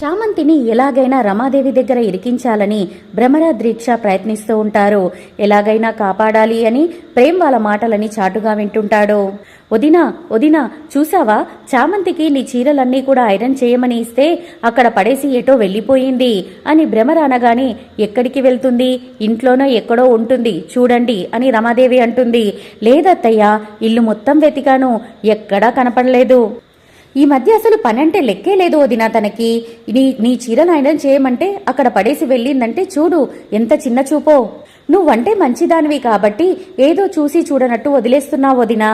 చామంతిని ఎలాగైనా రమాదేవి దగ్గర ఇరికించాలని భ్రమర దీక్ష ప్రయత్నిస్తూ ఉంటారు. ఎలాగైనా కాపాడాలి అని ప్రేమ్ వాళ్ళ మాటలని చాటుగా వింటుంటాడు. వదినా వదినా చూసావా చామంతికి నీ చీరలన్నీ కూడా ఐరన్ చేయమని ఇస్తే అక్కడ పడేసి ఎటో వెళ్ళిపోయింది అని భ్రమర అనగానే ఎక్కడికి వెళ్తుంది? ఇంట్లోనో ఎక్కడో ఉంటుంది. చూడండి అని రమాదేవి అంటుంది. లేదత్తయ్య ఇల్లు మొత్తం వెతికాను. ఎక్కడా కనపడలేదు. ఈ మధ్య అసలు పనంటే లెక్కే లేదు వదినా తనకి. నీ నీ చీరలు ఐరన్ చేయమంటే అక్కడ పడేసి వెళ్ళిందంటే చూడు ఎంత చిన్న చూపో. నువ్వంటే మంచిదానివి కాబట్టి ఏదో చూసి చూడనట్టు వదిలేస్తున్నావు వదినా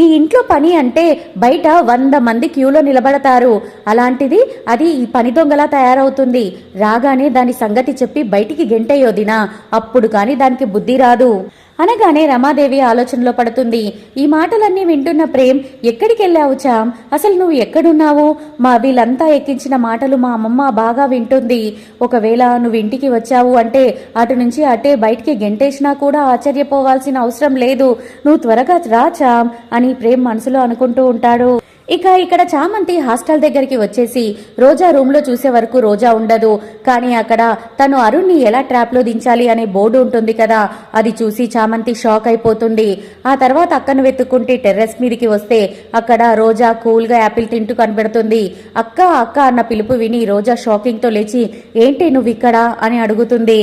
ఈ ఇంట్లో పని అంటే బయట వంద మంది క్యూలో నిలబడతారు. అలాంటిది అది ఈ పని దొంగలా తయారవుతుంది. రాగానే దాని సంగతి చెప్పి బయటికి గెంటయ్యోదినా అప్పుడు కాని దానికి బుద్ధి రాదు. అనగానే రమాదేవి ఆలోచనలో పడుతుంది. ఈ మాటలన్నీ వింటున్న ప్రేమ్ ఎక్కడికెళ్ళావు చామ్? అసలు నువ్వు ఎక్కడున్నావు? మా వీళ్ళంతా ఎక్కించిన మాటలు మా అమ్మమ్మ బాగా వింటుంది. ఒకవేళ నువ్వు ఇంటికి వచ్చావు అంటే అటు నుంచి అటే బయటికి గెంటేసినా కూడా ఆశ్చర్యపోవాల్సిన అవసరం లేదు. నువ్వు త్వరగా రా చామ్ అని ప్రేమ్ మనసులో అనుకుంటూ ఉంటాడు. ఇక ఇక్కడ చామంతి హాస్టల్ దగ్గరికి వచ్చేసి రోజా రూమ్లో చూసే వరకు రోజా ఉండదు. కానీ అక్కడ తను అరుణ్ని ఎలా ట్రాప్లో దించాలి అనే బోర్డు ఉంటుంది కదా. అది చూసి చామంతి షాక్ అయిపోతుంది. ఆ తర్వాత అక్కను వెతుక్కుంటే టెర్రస్ మీదకి వస్తే అక్కడ రోజా కూల్గా యాపిల్ తింటూ కనబడుతుంది. అక్క అక్క అన్న పిలుపు విని రోజా షాకింగ్తో లేచి ఏంటి నువ్వు ఇక్కడ? అని అడుగుతుంది.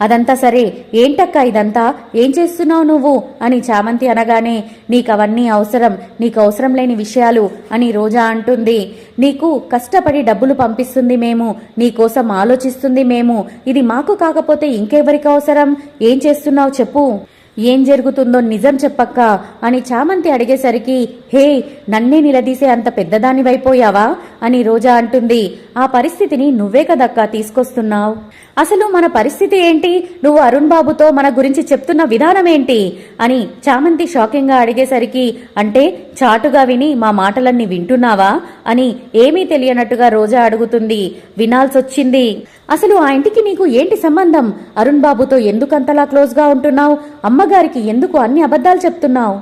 అదంతా సరే. ఏంటక్క ఇదంతా? ఏం చేస్తున్నావు నువ్వు? అని చామంతి అనగానే నీకవన్నీ అవసరం నీకు అవసరం లేని విషయాలు అని రోజా అంటుంది. నీకు కష్టపడి డబ్బులు పంపిస్తుంది మేము నీకోసం ఆలోచిస్తుంది మేము. ఇది మాకు కాకపోతే ఇంకెవరికి అవసరం? ఏం చేస్తున్నావు చెప్పు. ఏం జరుగుతుందో నిజం చెప్పక్క అని చామంతి అడిగేసరికి హే నన్నే నిలదీసే అంత పెద్దదానివైపోయావా అని రోజా అంటుంది. ఆ పరిస్థితిని నువ్వే కదక్కా తీసుకొస్తున్నావు? అసలు మన పరిస్థితి ఏంటి? నువ్వు అరుణ్ బాబుతో మన గురించి చెప్తున్న విధానం ఏంటి? అని చామంతి షాకింగ్గా అడిగేసరికి అంటే చాటుగా విని మా మాటలన్నీ వింటున్నావా అని ఏమీ తెలియనట్టుగా రోజా అడుగుతుంది. వినాల్సొచ్చింది. అసలు ఆ ఇంటికి నీకు ఏంటి సంబంధం? అరుణ్ బాబుతో ఎందుకంతలా క్లోజ్గా ఉంటున్నావు? అమ్మగారికి ఎందుకు అన్ని అబద్ధాలు చెప్తున్నావు?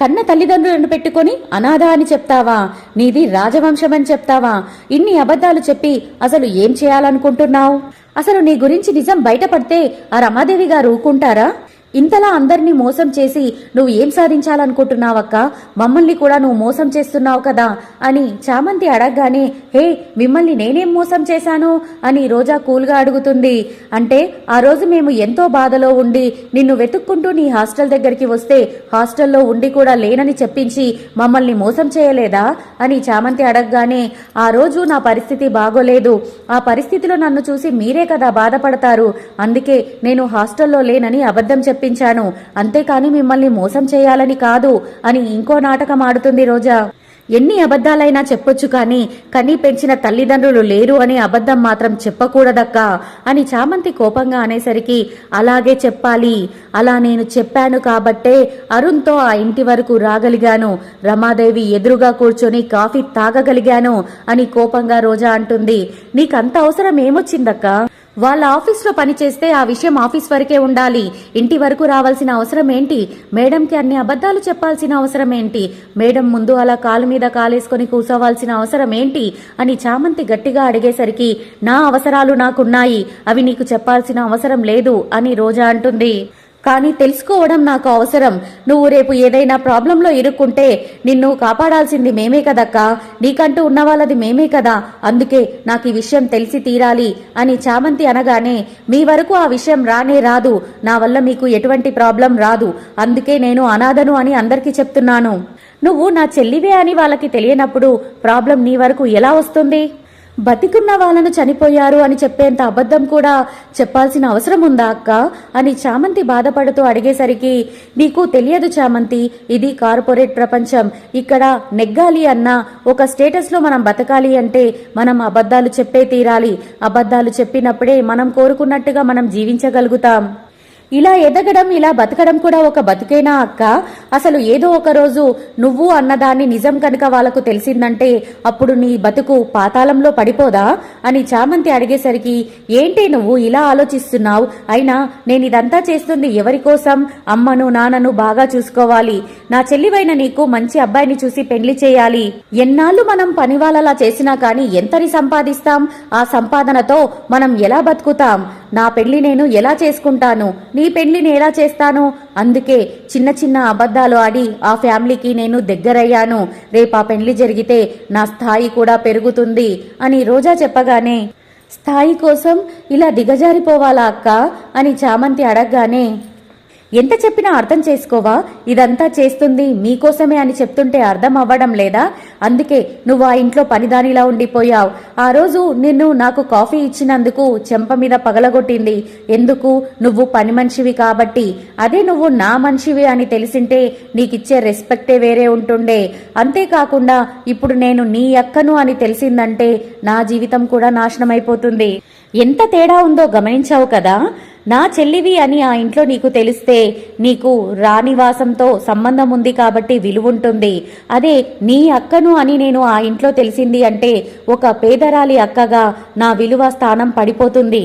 కన్న తల్లిదండ్రులను పెట్టుకొని అనాథ అని చెప్తావా? నీది రాజవంశమని చెప్తావా? ఇన్ని అబద్ధాలు చెప్పి అసలు ఏం చేయాలనుకుంటున్నావు? అసలు నీ గురించి నిజం బయటపడితే ఆ రమాదేవి గారు ఊకుంటారా ఇంతలా అందరినీ మోసం చేసి నువ్వు ఏం సాధించాలనుకుంటున్నావక్క? మమ్మల్ని కూడా నువ్వు మోసం చేస్తున్నావు కదా అని చామంతి అడగగానే హే మిమ్మల్ని నేనేం మోసం చేశాను? అని రోజా కూల్గా అడుగుతుంది. అంటే ఆ రోజు మేము ఎంతో బాధలో ఉండి నిన్ను వెతుక్కుంటూ నీ హాస్టల్ దగ్గరికి వస్తే హాస్టల్లో ఉండి కూడా లేనని చెప్పించి మమ్మల్ని మోసం చేయలేదా? అని చామంతి అడగగానే ఆ రోజు నా పరిస్థితి బాగోలేదు. ఆ పరిస్థితిలో నన్ను చూసి మీరే కదా బాధపడతారు. అందుకే నేను హాస్టల్లో లేనని అబద్ధం చెప్పించాను అంతేకాని మిమ్మల్ని మోసం చేయాలని కాదు అని ఇంకో నాటకం ఆడుతుంది రోజా. ఎన్ని అబద్ధాలైనా చెప్పొచ్చు కానీ కన్నీ పెంచిన తల్లిదండ్రులు లేరు అనే అబద్ధం మాత్రం చెప్పకూడదక్కా అని చామంతి కోపంగా అనేసరికి అలాగే చెప్పాలి. అలా నేను చెప్పాను కాబట్టే అరుణ్తో ఆ ఇంటి వరకు రాగలిగాను. రమాదేవి ఎదురుగా కూర్చొని కాఫీ తాగగలిగాను అని కోపంగా రోజా అంటుంది. నీకంత అవసరం ఏమొచ్చిందక్కా? వాళ్ళ ఆఫీస్లో పనిచేస్తే ఆ విషయం ఆఫీస్ వరకే ఉండాలి. ఇంటి వరకు రావాల్సిన అవసరం ఏంటి? మేడంకి అన్ని అబద్ధాలు చెప్పాల్సిన అవసరం ఏంటి? మేడం ముందు అలా కాలు మీద కాలేసుకొని కూసోవాల్సిన అవసరం ఏంటి? అని చామంతి గట్టిగా అడిగేసరికి నా అవసరాలు నాకున్నాయి. అవి నీకు చెప్పాల్సిన అవసరం లేదు అని రోజా అంటుంది. కానీ తెలుసుకోవడం నాకు అవసరం. నువ్వు రేపు ఏదైనా ప్రాబ్లంలో ఇరుక్కుంటే నిన్ను కాపాడాల్సింది మేమే కదక్కా? నీకంటూ ఉన్న వాళ్ళది మేమే కదా. అందుకే నాకు ఈ విషయం తెలిసి తీరాలి అని చామంతి అనగానే మీ వరకు ఆ విషయం రానే రాదు. నా వల్ల మీకు ఎటువంటి ప్రాబ్లం రాదు. అందుకే నేను అనాథను అని అందరికీ చెప్తున్నాను. నువ్వు నా చెల్లివే అని వాళ్ళకి తెలియనప్పుడు ప్రాబ్లం నీ వరకు ఎలా వస్తుంది? బతికున్న వాళ్ళను చనిపోయారు అని చెప్పేంత అబద్ధం కూడా చెప్పాల్సిన అవసరం ఉందా అక్క? అని చామంతి బాధపడుతూ అడిగేసరికి నీకు తెలియదు చామంతి ఇది కార్పొరేట్ ప్రపంచం. ఇక్కడ నెగ్గాలి అన్న ఒక స్టేటస్లో మనం బతకాలి అంటే మనం అబద్ధాలు చెప్పే తీరాలి. అబద్ధాలు చెప్పినప్పుడే మనం కోరుకున్నట్టుగా మనం జీవించగలుగుతాం. ఇలా ఎదగడం ఇలా బతకడం కూడా ఒక బతుకేనా అక్క? అసలు ఏదో ఒక రోజు నువ్వు అన్నదాన్ని నిజం కనుక వాళ్ళకు తెలిసిందంటే అప్పుడు నీ బతుకు పాతాళంలో పడిపోదా? అని చామంతి అడిగేసరికి ఏంటి నువ్వు ఇలా ఆలోచిస్తున్నావు? అయినా నేను ఇదంతా చేస్తుంది ఎవరి కోసం? అమ్మను నాన్నను బాగా చూసుకోవాలి. నా చెల్లివైన నీకు మంచి అబ్బాయిని చూసి పెళ్ళి చేయాలి. ఎన్నాళ్ళు మనం పని వాళ్ళలా చేసినా కానీ ఎంతని సంపాదిస్తాం? ఆ సంపాదనతో మనం ఎలా బతుకుతాం? నా పెళ్ళి నేను ఎలా చేసుకుంటాను? నీ పెళ్ళి ఎలా చేస్తాను? అందుకే చిన్న చిన్న అబద్ధాలు ఆడి ఆ ఫ్యామిలీకి నేను దగ్గరయ్యాను. రేపు ఆ పెళ్ళి జరిగితే నా స్థాయి కూడా పెరుగుతుంది అని రోజా చెప్పగానే స్థాయి కోసం ఇలా దిగజారిపోవాలా అక్క? అని చామంతి అడగగానే ఎంత చెప్పినా అర్థం చేసుకోవా? ఇదంతా చేస్తుంది మీకోసమే అని చెప్తుంటే అర్థం అవ్వడం లేదా? అందుకే నువ్వు ఆ ఇంట్లో పనిదానిలా ఉండిపోయావు. ఆ రోజు నిన్ను నాకు కాఫీ ఇచ్చినందుకు చెంప మీద పగలగొట్టింది. ఎందుకు? నువ్వు పని మనిషివి కాబట్టి. అదే నువ్వు నా మనిషివి అని తెలిసింటే నీకిచ్చే రెస్పెక్టే వేరే ఉంటుండే. అంతేకాకుండా ఇప్పుడు నేను నీ అక్కను అని తెలిసిందంటే నా జీవితం కూడా నాశనమైపోతుంది. ఎంత తేడా ఉందో గమనించావు కదా? నా చెల్లివి అని ఆ ఇంట్లో నీకు తెలిస్తే నీకు రానివాసంతో సంబంధం ఉంది కాబట్టి విలువుంటుంది అదే నీ అక్కను అని నేను ఆ ఇంట్లో తెలిసింది అంటే ఒక పేదరాలి అక్కగా నా విలువ స్థానం పడిపోతుంది.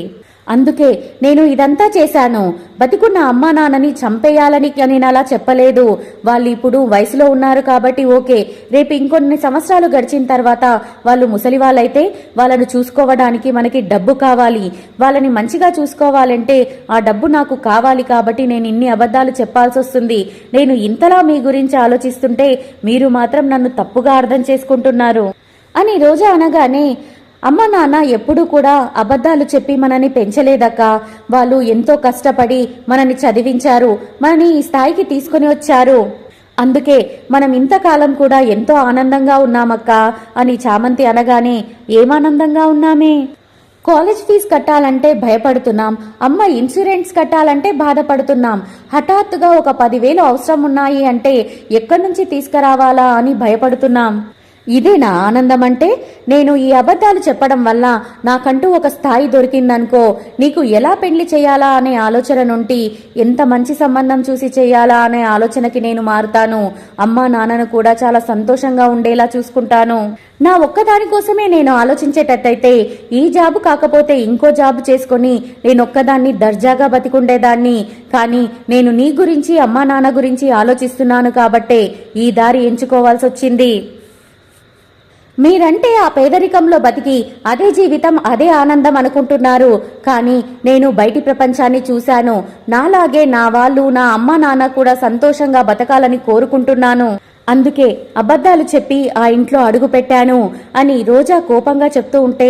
అందుకే నేను ఇదంతా చేశాను. బతికున్న అమ్మా నాన్నని చంపేయాలని నేను అలా చెప్పలేదు. వాళ్ళు ఇప్పుడు వయసులో ఉన్నారు కాబట్టి ఓకే. రేపు ఇంకొన్ని సంవత్సరాలు గడిచిన తర్వాత వాళ్ళు ముసలి వాళ్ళైతే వాళ్ళను చూసుకోవడానికి మనకి డబ్బు కావాలి. వాళ్ళని మంచిగా చూసుకోవాలంటే ఆ డబ్బు నాకు కావాలి కాబట్టి నేను ఇన్ని అబద్ధాలు చెప్పాల్సి వస్తుంది. నేను ఇంతలా మీ గురించి ఆలోచిస్తుంటే మీరు మాత్రం నన్ను తప్పుగా అర్థం చేసుకుంటున్నారు. అని రోజా అనగానే అమ్మ నాన్న ఎప్పుడూ కూడా అబద్ధాలు చెప్పి మనని పెంచలేదక్క. వాళ్ళు ఎంతో కష్టపడి మనని చదివించారు మనని ఈ స్థాయికి తీసుకొని వచ్చారు. అందుకే మనం ఇంతకాలం కూడా ఎంతో ఆనందంగా ఉన్నామక్క అని చామంతి అనగానే ఏమానందంగా ఉన్నామే? కాలేజ్ ఫీజు కట్టాలంటే భయపడుతున్నాం అమ్మ ఇన్సూరెన్స్ కట్టాలంటే బాధపడుతున్నాం. హఠాత్తుగా ఒక పదివేలు అవసరం ఉన్నాయి అంటే ఎక్కడి నుంచి తీసుకురావాలా అని భయపడుతున్నాం. ఇదే నా ఆనందం అంటే నేను ఈ అబద్ధాలు చెప్పడం వల్ల నాకంటూ ఒక స్థాయి దొరికిందనుకో నీకు ఎలా పెళ్ళి చేయాలా అనే ఆలోచన నుండి ఎంత మంచి సంబంధం చూసి చేయాలా అనే ఆలోచనకి నేను మారుతాను. అమ్మా నాన్నను కూడా చాలా సంతోషంగా ఉండేలా చూసుకుంటాను. నా ఒక్కదాని కోసమే నేను ఆలోచించేటట్టయితే ఈ జాబు కాకపోతే ఇంకో జాబు చేసుకొని నేను ఒక్కదాన్ని దర్జాగా బతికుండేదాన్ని. కానీ నేను నీ గురించి అమ్మా నాన్న గురించి ఆలోచిస్తున్నాను కాబట్టే ఈ దారి ఎంచుకోవాల్సి వచ్చింది మీరంటే ఆ పేదరికంలో బతికి అదే జీవితం అదే ఆనందం అనుకుంటున్నారు. కానీ నేను బయటి ప్రపంచాన్ని చూశాను. నాలాగే నా వాళ్ళు నా అమ్మ నాన్న కూడా సంతోషంగా బతకాలని కోరుకుంటున్నాను. అందుకే అబద్ధాలు చెప్పి ఆ ఇంట్లో అడుగు పెట్టాను అని రోజా కోపంగా చెప్తూ ఉంటే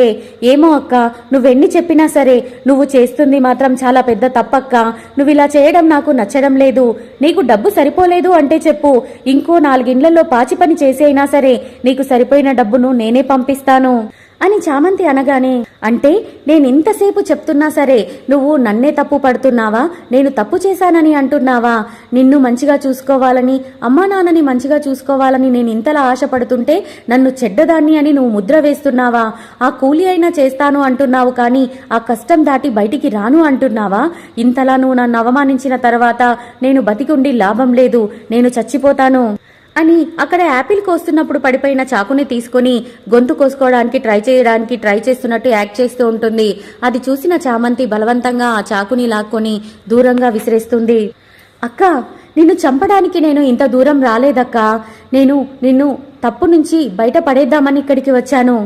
ఏమో అక్క నువ్వెన్ని చెప్పినా సరే నువ్వు చేస్తుంది మాత్రం చాలా పెద్ద తప్పక్క. నువ్వు ఇలా చేయడం నాకు నచ్చడం లేదు. నీకు డబ్బు సరిపోలేదు అంటే చెప్పు. ఇంకో నాలుగిండ్లలో పాచి పని చేసైనా సరే నీకు సరిపోయిన డబ్బును నేనే పంపిస్తాను. అని చామంతి అనగానే అంటే నేను ఇంతసేపు చెప్తున్నా సరే నువ్వు నన్నే తప్పు పడుతున్నావా? నేను తప్పు చేశానని అంటున్నావా? నిన్ను మంచిగా చూసుకోవాలని అమ్మా నాన్నని మంచిగా చూసుకోవాలని నేను ఇంతలా ఆశపడుతుంటే నన్ను చెడ్డదాన్ని అని నువ్వు ముద్ర వేస్తున్నావా? ఆ కూలి అయినా చేస్తాను అంటున్నావు కానీ ఆ కష్టం దాటి బయటికి రాను అంటున్నావా? ఇంతలా నువ్వు నన్ను అవమానించిన తర్వాత నేను బతికుండి లాభం లేదు నేను చచ్చిపోతాను. అని అక్కడ యాపిల్ కోస్తున్నప్పుడు పడిపోయిన చాకుని తీసుకొని గొంతు కోసుకోవడానికి ట్రై చేయడానికి ట్రై చేస్తున్నట్టు యాక్ట్ చేస్తూ ఉంటుంది. అది చూసిన చామంతి బలవంతంగా ఆ చాకుని లాక్కొని దూరంగా విసిరేస్తుంది. అక్క నిన్ను చంపడానికి నేను ఇంత దూరం రాలేదక్క. నేను నిన్ను తప్పు నుంచి బయట పడేద్దామని ఇక్కడికి వచ్చాను.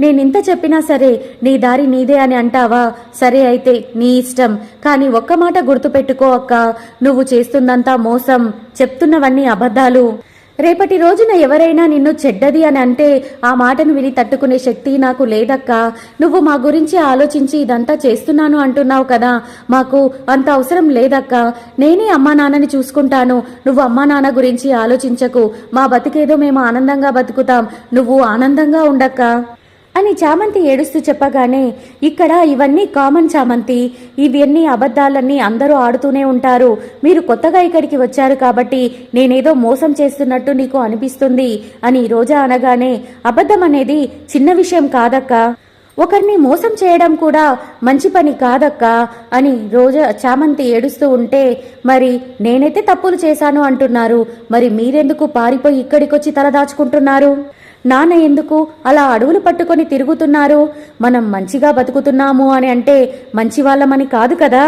నేనింత చెప్పినా సరే నీ దారి నీదే అని అంటావా? సరే అయితే నీ ఇష్టం. కానీ ఒక్క మాట గుర్తుపెట్టుకో అక్క. నువ్వు చేస్తుందంతా మోసం. చెప్తున్నవన్నీ అబద్ధాలు. రేపటి రోజున ఎవరైనా నిన్ను చెడ్డది అని అంటే ఆ మాటను విని తట్టుకునే శక్తి నాకు లేదక్కా. నువ్వు మా గురించి ఆలోచించి ఇదంతా చేస్తున్నాను అంటున్నావు కదా. మాకు అంత అవసరం లేదక్కా. నేనే అమ్మా నాన్నని చూసుకుంటాను. నువ్వు అమ్మా నాన్న గురించి ఆలోచించకు. మా బతికేదో మేము ఆనందంగా బతుకుతాం. నువ్వు ఆనందంగా ఉండక్కా. అని చామంతి ఏడుస్తూ చెప్పగానే ఇక్కడ ఇవన్నీ కామన్ చామంతి. ఇవన్నీ అబద్ధాలన్నీ అందరూ ఆడుతూనే ఉంటారు. మీరు కొత్తగా ఇక్కడికి వచ్చారు కాబట్టి నేనేదో మోసం చేస్తున్నట్టు నీకు అనిపిస్తుంది అని రోజా అనగానే అబద్ధం అనేది చిన్న విషయం కాదక్క. ఒకరిని మోసం చేయడం కూడా మంచి పని కాదక్క అని రోజా చామంతి ఏడుస్తూ ఉంటే మరి నేనైతే తప్పులు చేశాను అంటున్నారు. మరి మీరెందుకు పారిపోయి ఇక్కడికొచ్చి తలదాచుకుంటున్నారు నాన్న ఎందుకు అలా అడవులు పట్టుకొని తిరుగుతున్నారు? మనం మంచిగా బతుకుతున్నాము అని అంటే మంచి వాళ్ళమని కాదు కదా?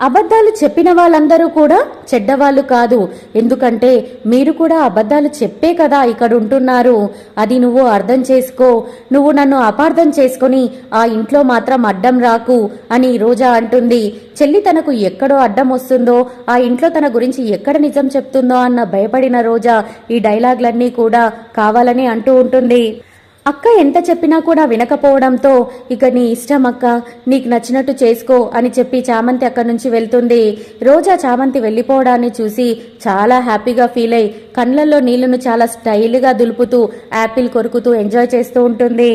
అబద్ధాలు చెప్పిన వాళ్ళందరూ కూడా చెడ్డవాళ్ళు కాదు. ఎందుకంటే మీరు కూడా అబద్ధాలు చెప్పే కదా ఇక్కడ ఉంటున్నారు. అది నువ్వు అర్థం చేసుకో. నువ్వు నన్ను అపార్థం చేసుకొని ఆ ఇంట్లో మాత్రం అడ్డం రాకు అని రోజా అంటుంది. చెల్లి తనకు ఎక్కడో అడ్డం వస్తుందో ఆ ఇంట్లో తన గురించి ఎక్కడ నిజం చెప్తుందో అన్న భయపడిన రోజా ఈ డైలాగ్లన్నీ కూడా కావాలని అంటూ ఉంటుంది. అక్క ఎంత చెప్పినా కూడా వినకపోవడంతో ఇక నీ ఇష్టం అక్క నీకు నచ్చినట్టు చేసుకో అని చెప్పి చామంతి అక్కడి నుంచి వెళ్తుంది. రోజా చామంతి వెళ్ళిపోవడాన్ని చూసి చాలా హ్యాపీగా ఫీల్ అయి కళ్ళల్లో నీళ్ళను చాలా స్టైల్గా దులుపుతూ యాపిల్ కొరుకుతూ ఎంజాయ్ చేస్తూ ఉంటుంది.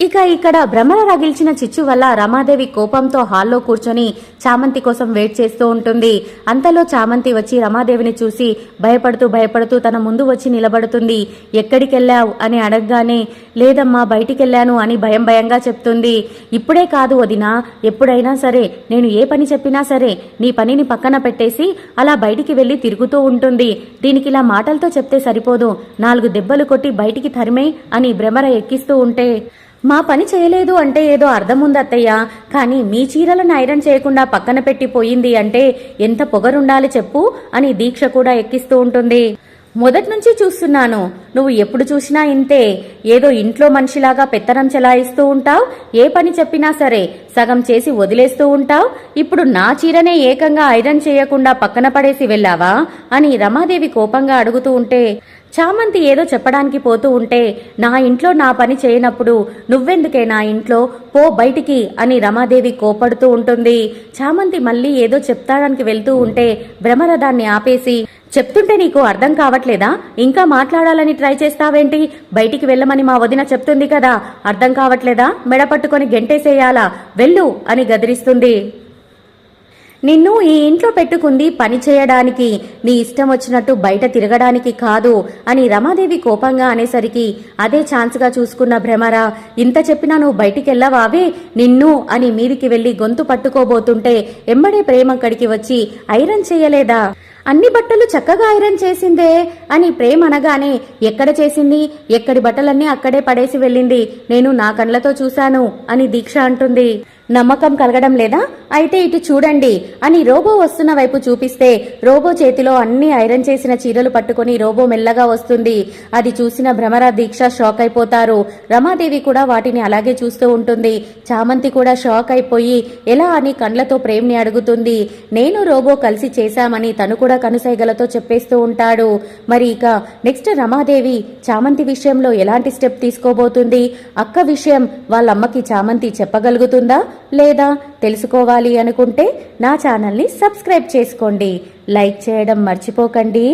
ఇక ఇక్కడ భ్రమర రగిల్చిన చిచ్చు వల్ల రమాదేవి కోపంతో హాల్లో కూర్చొని చామంతి కోసం వెయిట్ చేస్తూ ఉంటుంది. అంతలో చామంతి వచ్చి రమాదేవిని చూసి భయపడుతూ భయపడుతూ తన ముందు వచ్చి నిలబడుతుంది. ఎక్కడికెళ్ళావు? అని అడగగానే లేదమ్మా బయటికెళ్ళాను అని భయం భయంగా చెప్తుంది. ఇప్పుడే కాదు వదినా ఎప్పుడైనా సరే నేను ఏ పని చెప్పినా సరే నీ పనిని పక్కన పెట్టేసి అలా బయటికి వెళ్ళి తిరుగుతూ ఉంటుంది. దీనికి ఇలా మాటలతో చెప్తే సరిపోదు. నాలుగు దెబ్బలు కొట్టి బయటికి తరిమే అని భ్రమర ఎక్కిస్తూ ఉంటే మా పని చేయలేదు అంటే ఏదో అర్థం ఉంది అత్తయ్య కానీ మీ చీరలను ఐరన్ చేయకుండా పక్కన పెట్టి పోయింది అంటే ఎంత పొగరుండాలి చెప్పు అని దీక్ష కూడా ఎక్కిస్తూ ఉంటుంది. మొదటి నుంచి చూస్తున్నాను. నువ్వు ఎప్పుడు చూసినా ఇంతే. ఏదో ఇంట్లో మనిషిలాగా పెత్తనం చెలాయిస్తూ ఉంటావు. ఏ పని చెప్పినా సరే సగం చేసి వదిలేస్తూ ఉంటావు. ఇప్పుడు నా చీరనే ఏకంగా ఐరన్ చేయకుండా పక్కన పడేసి వెళ్ళావా? అని రమాదేవి కోపంగా అడుగుతూ ఉంటే చామంతి ఏదో చెప్పడానికి పోతూ ఉంటే నా ఇంట్లో నా పని చేయనప్పుడు నువ్వెందుకే నా ఇంట్లో? పో బయటికి అని రమాదేవి కోపడుతూ ఉంటుంది. చామంతి మళ్ళీ ఏదో చెప్తాడానికి వెళ్తూ ఉంటే భ్రమరథాన్ని ఆపేసి చెప్తుంటే నీకు అర్థం కావట్లేదా? ఇంకా మాట్లాడాలని ట్రై చేస్తావేంటి? బయటికి వెళ్ళమని మా వదిన చెప్తుంది కదా. అర్థం కావట్లేదా? మెడ పట్టుకొని గెంటేసేయాలా? వెళ్ళు అని గదిరిస్తుంది. నిన్ను ఈ ఇంట్లో పెట్టుకుంది పని చేయడానికి నీ ఇష్టం వచ్చినట్టు బయట తిరగడానికి కాదు అని రమాదేవి కోపంగా అనేసరికి అదే ఛాన్స్గా చూసుకున్న భ్రమరా ఇంత చెప్పినా నువ్వు బయటికెళ్ళవావే నిన్ను అని మీదికి వెళ్ళి గొంతు పట్టుకోబోతుంటే ఎమ్మడే ప్రేమ అక్కడికి వచ్చి ఐరన్ చేయలేదా? అన్ని బట్టలు చక్కగా ఐరన్ చేసిందే అని ప్రేమ అనగానే ఎక్కడ చేసింది? ఎక్కడి బట్టలన్నీ అక్కడే పడేసి వెళ్ళింది. నేను నా కళ్ళతో చూశాను అని దీక్ష అంటుంది. నమ్మకం కలగడం లేదా? అయితే ఇటు చూడండి అని రోబో వస్తున్న వైపు చూపిస్తే రోబో చేతిలో అన్ని ఐరన్ చేసిన చీరలు పట్టుకొని రోబో మెల్లగా వస్తుంది. అది చూసిన భ్రమర దీక్ష షాక్ అయిపోతారు. రమాదేవి కూడా వాటిని అలాగే చూస్తూ ఉంటుంది. చామంతి కూడా షాక్ అయిపోయి ఎలా అని కండ్లతో ప్రేమ్ని అడుగుతుంది. నేను రోబో కలిసి చేశామని తను కూడా కనుసైగలతో చెప్పేస్తూ ఉంటాడు. మరి ఇక నెక్స్ట్ రమాదేవి చామంతి విషయంలో ఎలాంటి స్టెప్ తీసుకోబోతుంది? అక్క విషయం వాళ్ళమ్మకి చామంతి చెప్పగలుగుతుందా లేదా తెలుసుకోవాలి అనుకుంటే నా ఛానల్ని సబ్స్క్రైబ్ చేసుకోండి. లైక్ చేయడం మర్చిపోకండి.